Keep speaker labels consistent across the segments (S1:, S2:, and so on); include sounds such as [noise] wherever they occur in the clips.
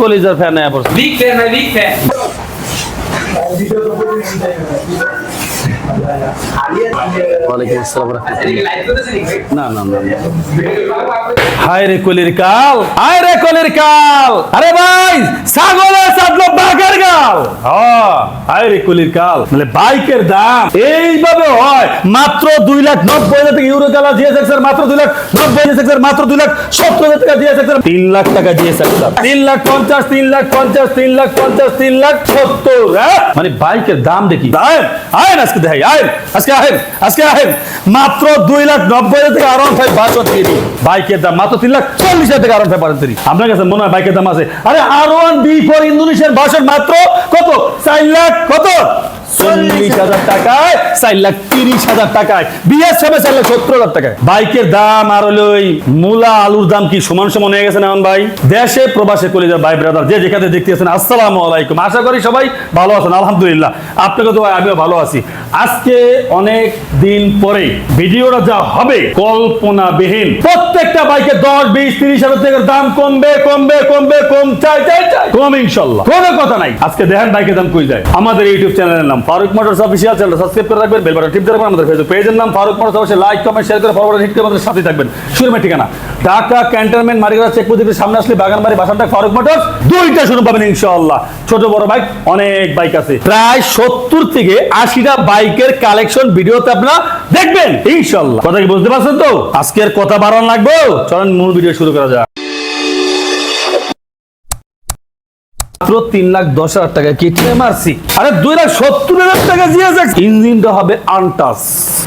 S1: কলিজার fan
S2: fan, my big fan.
S1: ওয়ালাইকুম আসসালাম? না না না রে কলির কাল রে কলির কাল। আরে ভাই চাটলো বাঘের গাল। হ্যাঁ, রে কলির কাল। মানে বাইকের দাম এইভাবে হয় মাত্র দুই লাখ নব্বই হাজার ইউরো এর মাত্র দুই লাখ নব্বই হাজার মাত্র দুই লাখ সত্তর হাজার টাকা তিন লাখ টাকা এর তিন লাখ পঞ্চাশ তিন লাখ পঞ্চাশ তিন লাখ পঞ্চাশ তিন লাখ সত্তর হ্যাঁ? মানে বাইকের দাম দেখি। আয়েন আয়েন আজকে আয়েন আজকে আহেন আজকে আহেন। মাত্র দুই লাখ নব্বই হাজার টাকা আরাম ফাইভ বাষট্টি বাইকের দাম মাত্র তিন লাখ চল্লিশ হাজার টাকা আরাম ফাইভ বাষট্টি আপনার কাছে মনে হয় বাইকের দাম আছে। আরে আর ওয়ান বি ফর ইন্দোনেশিয়ার বাসন মাত্র কত? চার লাখ কত? চল্লিশ হাজার টাকায়, চার লাখ তিরিশ হাজার টাকায়। চার লাখ সত্তর হাজার টাকায়। বাইকের দাম আর ওই মূলা আলুর দাম কি সমান সমান হয়ে গেছে ভাই? দেশে, প্রবাসে ভাই ব্রাদার যে যেখানে আসসালামু আলাইকুম। আশা করি সবাই ভালো আছেন, আলহামদুলিল্লাহ। আপনাকে তো আমিও ভালো আছি। আজকে অনেক দিন পরে ভিডিওটা যা হবে কল্পনাবিহীন। প্রত্যেকটা বাইকে দশ, বিশ, তিরিশ হাজার টাকার দাম কমবে কমবে কমবে, কম, চাই চাই চাই, কম ইনশাল্লাহ। কোনো কথা নাই। আজকে দেখেন বাইকের দাম কই যায়। আমাদের ইউটিউব চ্যানেলের নাম Faruk motors official channel subscribe করে রাখবেন বেল বাটন টিপ রাখবেন, আমাদের ফেসবুক পেজের নাম ফারুক মোটরস অবশ্যই লাইক কমেন্ট শেয়ার করে ফরওয়ার্ড হিট করে আমাদের সাথে থাকবেন। শুরুমের ঠিকানা, ঢাকা ক্যান্টনমেন্ট মারিগাড়া চেক প্রদীপের সামনে আসলে বাগানবাড়ি বাসানটা ফারুক মোটরস, দুইটা শুরু পাবেন ইনশাআল্লাহ। ছোট, বড় বাইক অনেক বাইক আছে। প্রায় সত্তর থেকে আশিটা বাইকের কালেকশন ভিডিওতে আপনারা দেখবেন, ইনশাআল্লাহ। কথা কি বুঝতে পারছেন তো? আজকের কথা বাড়ান লাগবে। চলেন, মূল ভিডিও শুরু করা যাক। মাত্র তিন লাখ দশ হাজার টাকা। কেটিএম আরসি আরে দুই লাখ সত্তর হাজার টাকা জিএসএক্স ইঞ্জিনটা হবে আনটাস।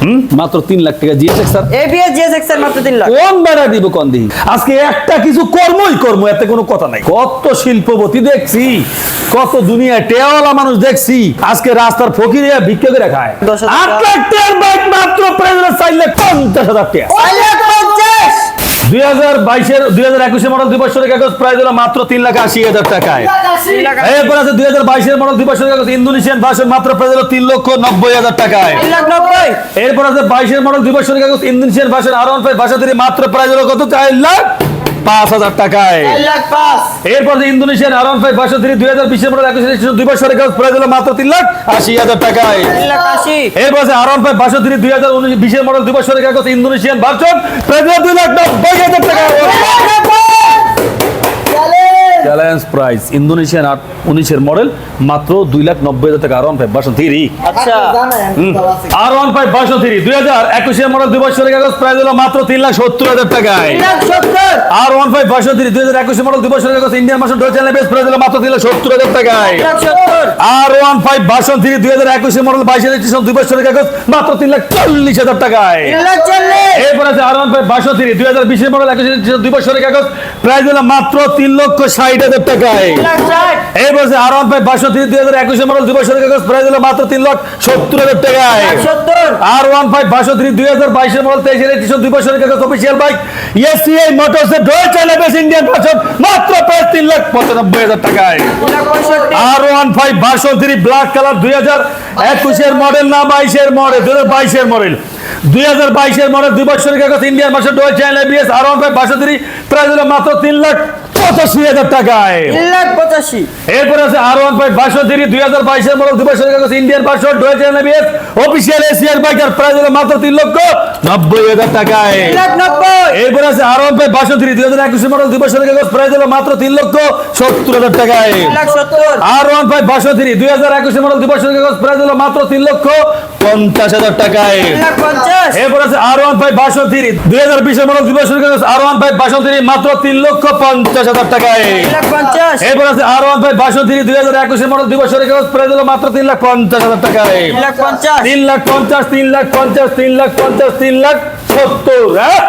S1: হুম? মাত্র তিন লাখ টাকা জিএসএক্স আর
S3: এবিএস জিএসএক্স এর মাত্র 3 লাখ।
S1: কোন বেড়া দিব কোন দিই আজকে একটা কিছু কর্মই কর্ম এতে কোনো কথা নাই। কত শিল্পপতি দেখছি কত দুনিয়ায় টেওয়ালা মানুষ দেখছি আজকে রাস্তার ফকির ভিক্ষা করে খায়। আট লাখ টাকার বাইক মাত্র প্রায় চার লাখ পঞ্চাশ হাজার টাকা। দুই হাজার বাইশের দুই হাজার একুশের মডেল দুই বছরের কাগজ প্রায় দিল মাত্র তিন লাখ আশি হাজার টাকায়। এরপর আছে দুই হাজার বাইশের মডেল দুই বছরের কাগজ ইন্দোনেশিয়ান ভাষণ মাত্র প্রায় দিল তিন লক্ষ নব্বই হাজার টাকায়।
S3: তিন
S1: এরপর আছে বাইশের মডেল দুই বছরের কাগজ ইন্দোনেশিয়ান ভাষণ আর ওয়ান ফাইভ ভাষা থেকে মাত্র প্রাইস হলো কত? চার লাখ পাঁচ হাজার টাকায়। এরপর যে ইন্দোনেশিয়ান আরন ফাইভ থেকে দুই হাজার বিশের মডেল একুশ দুই বছরের হলো মাত্র তিন লাখ আশি হাজার টাকায়। এরপর যে আরন ফাইভ থেকে দুই হাজার উনিশ বিশের মডেল দুই বছরের কাগজ ইন্দোনেশিয়ান ভার্সন প্রাইস দুই লাখ নব্বই হাজার টাকা চ্যালেঞ্জ প্রাইস ইন্দোনেশিয়ান আট উনিশের মডেল মাত্র দুই লাখ নব্বই হাজার টাকা R one five version three
S3: আচ্ছা।
S1: R one five version three দুই হাজার একুশের মডেল দুই বছরের কাগজ প্রাইস হলো মাত্র তিন লাখ সত্তর হাজার টাকায়। আর ওয়ান ফাইভ ভার্সন থ্রি দুই হাজার একুশের মডেল দুই বছরের কাগজ Indian version door channel base price হলো মাত্র তিন লাখ সত্তর হাজার টাকায়। আর ওয়ান ফাইভ ভার্সন থ্রি দুই হাজার একুশের মডেল বাইশের এডিশন দুই বছরের কাগজ মাত্র তিন লাখ চল্লিশ হাজার টাকায়। এরপর আছে R one five version three দুই হাজার বিশের মডেল একুশের দুই বছরের কাগজ প্রাইস হলো মাত্র তিন লক্ষ ষাট হাজার টাকায়? আর দুই হাজার মডেল দুই বছরের কাগজ প্রাইস হলো মাত্র তিন লাখ সত্তর হাজার টাকায়। আর ওয়ান ফাইভ থ্রি দুই হাজার বাইশের মডেল তেইশের এডিশন দুই বছরের কাগজ অফিসিয়াল বাইক এসিআই মোটরস এর ডোয়েল চ্যানেল ইন্ডিয়ান ভার্সন মাত্র প্রায় তিন লাখ পঁচানব্বই হাজার টাকায়।
S3: তিন লাখ পঁয়ষট্টি
S1: R one five version three black colour দুই হাজার একুশের মডেল না বাইশের মডেল দুই হাজার বাইশের মডেল দুই হাজার বাইশের মডেল দুই বছরের কাগজ Indian version dual channel ABS R one five three হলো মাত্র তিন লাখ পঁচাশি হাজার টাকায়।
S3: লাখ পঁচাশি।
S1: এরপর আছে আর ওয়ান ফাইভ থ্রি দুই হাজার বাইশের মডেল দুই বছরের কাগজ Indian version dual channel ABS official এসিয়ার বাইকার প্রাইস হলো মাত্র তিন লক্ষ নব্বই হাজার টাকায়।
S3: লাখ নব্বই।
S1: এরপর আছে আর ওয়ান ফাইভ থ্রি দুই হাজার একুশের মডেল দুই বছরের কাগজ প্রাইস হলো মাত্র তিন লক্ষ সত্তর হাজার টাকায়। আর ওয়ান ফাইভ থ্রি দুই হাজার একুশের মডেল দুই বছরের কাগজ প্রাইস হলো মাত্র তিন লক্ষ পঞ্চাশ হাজার টাকায়। এরপর আছে R one five version three দুই হাজার বিশের model R one five version three মাত্র তিন লক্ষ পঞ্চাশ হাজার টাকায়। এরপর আছে R one five version three দুই হাজার একুশের মডেল দুই বছরের কাগজ প্রাইস হলো মাত্র তিন লাখ পঞ্চাশ হাজার টাকায়।
S3: তিন লাখ পঞ্চাশ।
S1: তিন লাখ পঞ্চাশ তিন লাখ পঞ্চাশ তিন লাখ পঞ্চাশ তিন লাখ সত্তর হ্যাঁ?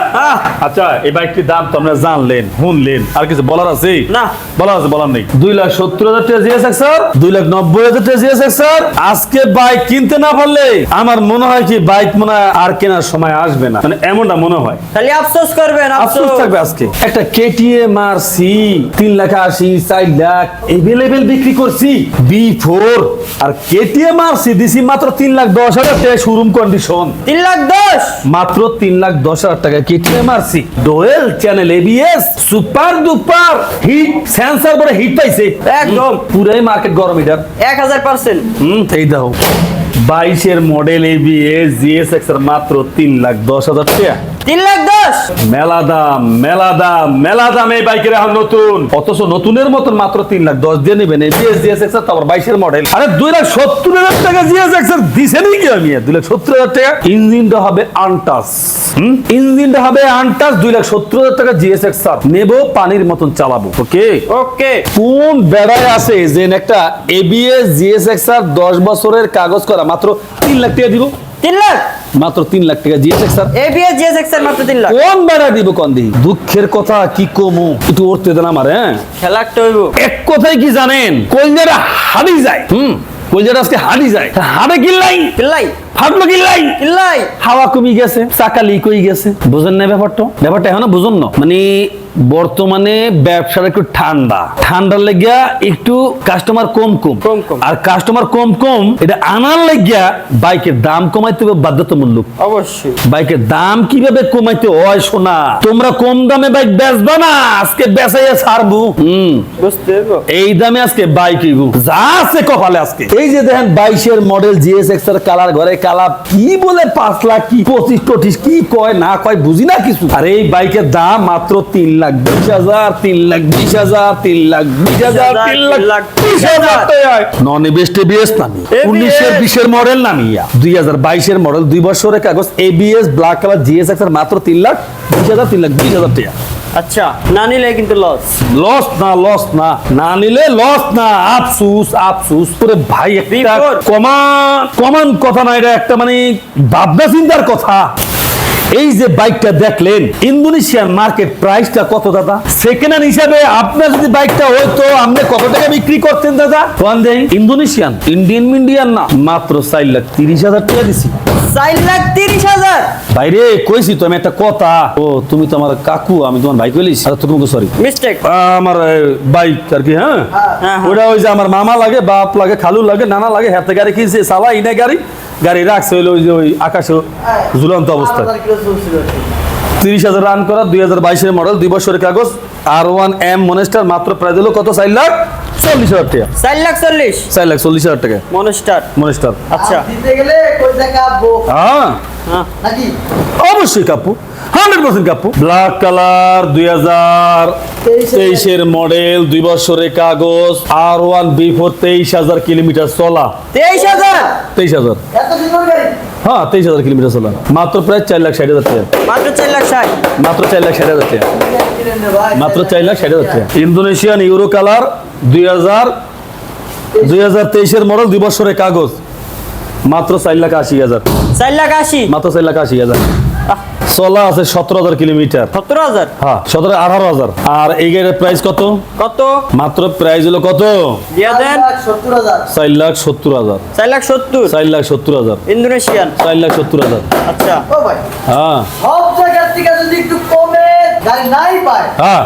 S1: আচ্ছা এই বাইকটির দাম তো আমরা জানলেন শুনলেন। আর কিছু বলার আছে?
S3: না।
S1: বলার আছে বলার নেই। দুই লাখ সত্তর হাজার টাকা জিএস স্যার। দুই লাখ নব্বই হাজার টাকা জিএস স্যার। আজকে বাইক কিনতে না পারলে আমার মনে হয় কি বাইক মনে হয় আর কেনার সময় আসবে না। মানে এমনটা মনে হয়।
S3: খালি আফসোস করবেন
S1: আফসোস
S3: আফসোস।
S1: থাকবে আজকে। একটা কেটিএম আর সি তিন লাখ আশি চার লাখ এভেলেবেল বিক্রি করছি। বি ফোর আর কেটিএম আর সি দিছি মাত্র তিন লাখ দশ হাজার টাকা শোরুম কন্ডিশন
S3: তিন লাখ দশ?
S1: মাত্র তিন তিন লাখ দশ হাজার টাকা কেটে MRC dual channel ABS super duper hit sensor করে হিট পাইছে।
S3: একদম।
S1: পুরাই মার্কেট গরম এটার
S3: এক হাজার পার্সেন্ট
S1: হুম এই দাও বাইশের মডেল এবিএস জিএসএক্স এর মাত্র তিন লাখ দশ হাজার টাকা।
S3: তিন লাখ দশ।
S1: মেলা দাম মেলা দাম মেলা দাম এই বাইকের এখন নতুন। অথচ নতুনের মতন মাত্র তিন লাখ দশ দিয়ে নেবেন। এবিএস জিএসএক্স এর তারপর বাইশের মডেল আরে দুই লাখ সত্তর হাজার টাকা জিএসএক্স এর দিছে নাকি আমি? দুই লাখ সত্তর হাজার টাকা? ইঞ্জিনটা হবে আনটাস হুম? ইঞ্জিনটা হবে আনটাস দুই লাখ সত্তর হাজার টাকা জিএসএক্স আর। নেব পানির মতন চালাবো। ওকে?
S3: ওকে।
S1: কোন বেড়ায় আছে যে একটা এবিএস জিএসএক্স আর দশ বছরের কাগজ করা? মাত্র তিন লাখ টাকা দিব।
S3: তিন লাখ?
S1: মাত্র তিন লাখ টাকা জিএসএক্স আর
S3: এবিএস জিএসএক্স এর মাত্র তিন লাখ।
S1: কোন বেড়া দিব কোন দি? দুঃখের কথা কি কমু? একটু উঠতে দেন আমার হ্যাঁ?
S3: খেলা একটা
S1: এক কথাই কি জানেন? কলজাটা হাড়ি যায়। হুম। কলজাটা আজকে হাড়ি যায়। হাড়ে কিল্লাই।
S3: কিল্লাই।
S1: ফাটলো কিল্লাই
S3: কিল্লাই।
S1: হাওয়া কমে গেছে চাকা লিক হয়ে গেছে। বুঝেন না ব্যাপারটা? ব্যাপারটা এখনও বুঝুন না। মানে বর্তমানে ব্যবসাটা একটু ঠান্ডা। ঠান্ডার লেগিয়া একটু কাস্টমার কম কম। আর কাস্টমার কম কম এটা আনার লেগিয়া বাইকের দাম কমাইতে হবে বাধ্যতামূলক।
S3: অবশ্যই।
S1: বাইকের দাম কীভাবে কমাইতে হয় শোনা তোমরা কম দামে বাইক বেচবা না আজকে বেচাইয়া ছাড়বো। হুম।
S3: বুঝতে
S1: এই দামে আজকে বাইক যা আছে কপালে আজকে। এই যে দেখেন বাইশের মডেল জিএসএক্স এর কালার ঘরে কালার কি বলে পাঁচ লাখ কি পঁচিশ টচিশ কি কয় না কয় বুঝি না কিছু? আর এই বাইকের দাম মাত্র তিন লাখ বিশ হাজার তিন লাখ বিশ হাজার তিন লাখ বিশ হাজার তিন লাখ বিশ হাজার নন এবিএসটি বিএস নামি উনিশের বিশের মডেল নামিয়া দুই হাজার বাইশের মডেল দুই বছরের কাগজ এবিএস ব্ল্যাক কালার জিএসএক্স এর মাত্র তিন লাখ বিশ হাজার তিন লাখ বিশ হাজার টাকা।
S3: আচ্ছা না নিলে কিন্তু লস
S1: লস না লস না। না নিলে লস না। আফসুস আফসুস করে ভাই একটা। কমান কমান কথা না এটা একটা মানে ভাবনা চিন্তার কথা। এই যে বাইকটা দেখলেন ইন্দোনেশিয়ান মার্কেট প্রাইসটা কত দাদা? সেকেন্ড হ্যান্ড হিসাবে আপনার যদি বাইকটা হইতো আপনি কত টাকা বিক্রি করতেন দাদা? ইন্দোনেশিয়ান ইন্ডিয়ান মিন্ডিয়ান না মাত্র চার লাখ তিরিশ হাজার টাকা দিছি।
S3: চার লাখ তিরিশ হাজার?
S1: বাইরে কইছি তো আমি একটা কথা। ও তুমি তো আমার কাকু আমি তোমার ভাই কইলিস আর তোমাকে সরি
S3: মিস্টেক
S1: আমার বাইক আর কি হ্যাঁ?
S3: হ্যাঁ।
S1: ওটা ওই যে আমার মামা লাগে বাপ লাগে খালু লাগে নানা লাগে হাতে গাড়ি কিনছে সালা ইনে গাড়ি। গাড়ি রাখছে হইল ওই যে ওই আকাশে ঝুলন্ত অবস্থায়। তিরিশ হাজার রান করা দুই হাজার বাইশের মডেল দুই বছরের কাগজ আর ওয়ান এম মনেস্টার মাত্র প্রায় দিল কত? চার লাখ? চল্লিশ হাজার টাকা।
S3: চার লাখ চল্লিশ।
S1: চার লাখ চল্লিশ হাজার টাকা।
S3: মনস্টার।
S1: মনেস্টার।
S3: আচ্ছা।
S4: দিতে গেলে
S1: হ্যাঁ।
S3: হ্যাঁ।
S4: নাকি?
S1: অবশ্যই কাপু হান্ড্রেড পার্সেন্ট কাপু ব্ল্যাক কালার দুই হাজার তেইশের মডেল দুই বছরের কাগজ আর ওয়ান বি ফোর তেইশ হাজার কিলোমিটার চলা।
S3: তেইশ হাজার?
S1: তেইশ হাজার। হ্যাঁ তেইশ হাজার কিলোমিটার চলা। মাত্র প্রায় চার লাখ ষাট হাজার টাকা।
S3: মাত্র চার লাখ ষাট।
S1: মাত্র চার লাখ ষাট হাজার টাকা। মাত্র চার লাখ ষাট হাজার টাকা। ইন্দোনেশিয়ান ইউরো কালার দুই হাজার দুই হাজার তেইশের মডেল দুই বছরের কাগজ। মাত্র চার লাখ আশি হাজার।
S3: চার লাখ আশি?
S1: মাত্র চার লাখ আশি হাজার। চলা আছে সতেরো হাজার কিলোমিটার।
S3: সতেরো হাজার?
S1: হ্যাঁ সতেরো আঠারো হাজার। আর এই গাড়ির প্রাইস কত?
S3: কত?
S1: মাত্র প্রাইস হলো কত? চার লাখ সত্তর হাজার।
S3: চার লাখ সত্তর
S1: চার লাখ সত্তর? হাজার।
S3: ইন্দোনেশিয়ান?
S1: চার লাখ সত্তর হাজার।
S3: আচ্ছা।
S4: ও ভাই
S1: হ্যাঁ।
S4: সব জায়গার থেকে যদি একটু কমে গাড়ি নাই পায়
S1: হ্যাঁ।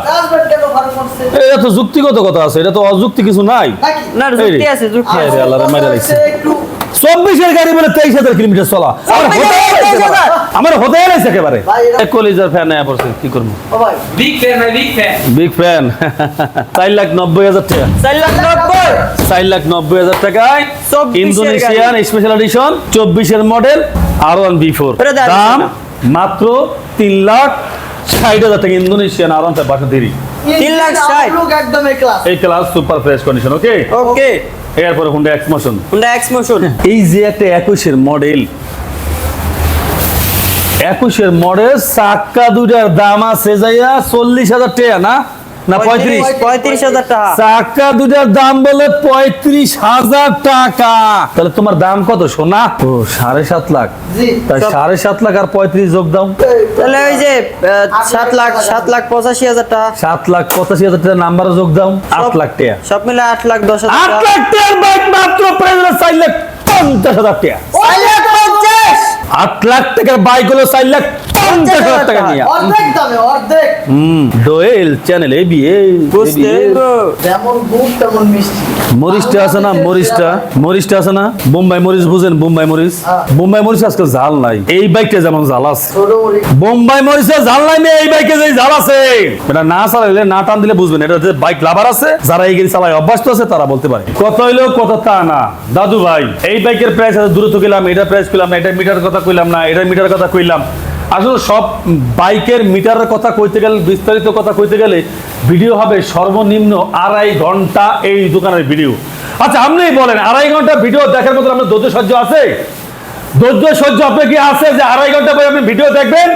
S1: এটা তো যুক্তিগত কথা আছে এটা তো অযুক্তি কিছু নাই।
S3: না যুক্তি আছে যুক্তি আছে।
S1: রে, মাইরা লাগছে। চব্বিশের গাড়ি বলে তেইশ হাজার কিলোমিটার চলা। আমার হতে গেছে
S3: 23,000
S1: আমার হতে গেছে একেবারে।
S4: ভাই, এরা-
S1: এক কলিজার ফ্যান আয়া পড়ছে কি করব?
S4: ও ভাই।
S2: Big fan, my big fan.
S1: Big fan [laughs] চার লাখ নব্বই হাজার টাকা।
S3: চার লাখ নব্বই।
S1: চার লাখ নব্বই হাজার টাকায় ইন্দোনেশিয়ান স্পেশাল এডিশন চব্বিশের model R one B four দাম মাত্র তিন লাখ ষাট হাজার টাকা ইন্দোনেশিয়ান আর ওয়ান বাসা দেরি।
S3: তিন লাখ ষাট।
S4: একদম
S1: এই class super fresh condition okay
S3: okay
S1: এরপরে Honda X motion
S3: Honda X motion
S1: এই যে একটা একুশের মডেল একুশের মডেল চাক্কা দুটার দাম আছে যাইয়া চল্লিশ হাজার টাকা না? না পঁয়ত্রিশ।
S3: পঁয়ত্রিশ হাজার টাকা।
S1: চাক্কা দুটার দাম বলে পঁয়ত্রিশ হাজার টাকা। তাহলে তোমার দাম কত সোনা? ও সাড়ে সাত লাখ। তাই সাড়ে সাত লাখ আর পঁয়ত্রিশ যোগ দাও।
S3: তাহলে ওই যে সাত লাখ সাত লাখ পঁচাশি হাজার টাকা।
S1: সাত লাখ পঁচাশি হাজার টাকা নাম্বার যোগ দাও আট লাখ টাকা।
S3: সব মিলে আট লাখ দশ হাজার
S1: আট লাখ টাকার বাইক মাত্র প্রায় চার লাখ পঞ্চাশ হাজার টাকা। আট লাখ টাকার বাইক হলো চার লাখ পঞ্চাশ হাজার টাকা নিয়ে
S4: অর্ধেক দামে অর্ধেক।
S1: হুম। দোয়েল চ্যানেল এই বিয়ে
S3: বুঝতে হইবো।
S4: যেমন গুড় তেমন মিষ্টি।
S1: মরিচটা আছে না? মরিচটা। মরিচটা আছে না? বোম্বাই মরিচ বুঝেন বোম্বাই মরিচ। বোম্বাই মরিচ আজকে জাল নাই। এই বাইকটা যেমন জাল আছে। বোম্বাই মরিচে জাল নাই এই বাইকে যে জাল আছে। এটা না চালাইলে না টান দিলে বুঝবেন এটা যে বাইক লাভার আছে যারা এই গাড়ি চালায় অভ্যস্ত আছে তারা বলতে পারে। কত হইল কত তা না। দাদু ভাই এই বাইকের প্রাইস আছে দূরত্ব কইলাম এটা প্রাইস কইলাম না এটা মিটার কথা কইলাম না এটা মিটার কথা কইলাম। আসলে সব বাইকের মিটারের কথা কইতে গেলে, বিস্তারিত কথা কইতে গেলে ভিডিও হবে সর্বনিম্ন আড়াই ঘণ্টা এই দোকানের ভিডিও। আচ্ছা আপনি বলেন, আড়াই ঘণ্টা ভিডিও দেখার মতো আপনার ধৈর্য সহ্য আছে? ধৈর্য সহ্য আপনার কি আছে যে আড়াই ঘণ্টা পরে আপনি ভিডিও দেখবেন?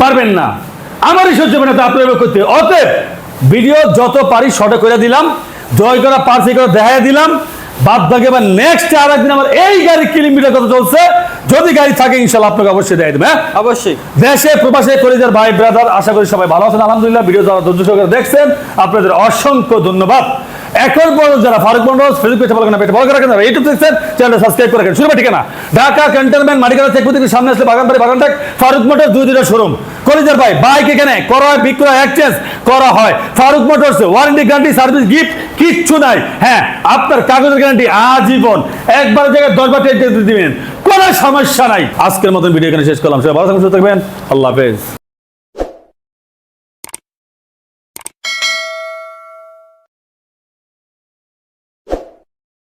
S1: পারবেন না। আমারই সহ্য হবে না তো আপনার করতে। অতএব ভিডিও যত পারি শর্টে করে দিলাম, জয় করা পার্সি করে দেখাই দিলাম। বাদ বাকি আবার নেক্সট আর একদিন আমার এই গাড়ি কিলোমিটার কত চলছে যদি গাড়ি থাকে ইনশাল্লাহ আপনাকে অবশ্যই দেখাই দেবে হ্যাঁ?
S3: অবশ্যই।
S1: দেশে প্রবাসে কলেজের ভাই ব্রাদার আশা করি সবাই ভালো আছেন। আলহামদুলিল্লাহ ভিডিও যারা ধৈর্য সহকারে দেখছেন আপনাদের অসংখ্য ধন্যবাদ। এখন পর্যন্ত যারা ফারুক মন্ডল ফেসবুক পেজে রাখেন ইউটিউব দেখছেন চ্যানেল সাবস্ক্রাইব করে রাখেন। শুরু ঠিকানা ঢাকা ক্যান্টনমেন্ট চেক সামনে আসলে বাগান বাড়ি বাগান ফারুক মোটর দুই দুইটা শোরুম কলেজের ভাই বাইক এখানে করা বিক্রয় এক্সচেঞ্জ করা হয়। Faruk motors warranty guarantee service gift কিচ্ছু নাই। হ্যাঁ আপনার কাগজের গ্যারান্টি আজীবন। একবার জায়গায় দশবার টেস্ট দিবেন। কোনো সমস্যা নাই। আজকের মতন ভিডিও এখানে শেষ করলাম। সবাই ভালো থাকবেন। আল্লাহ হাফেজ।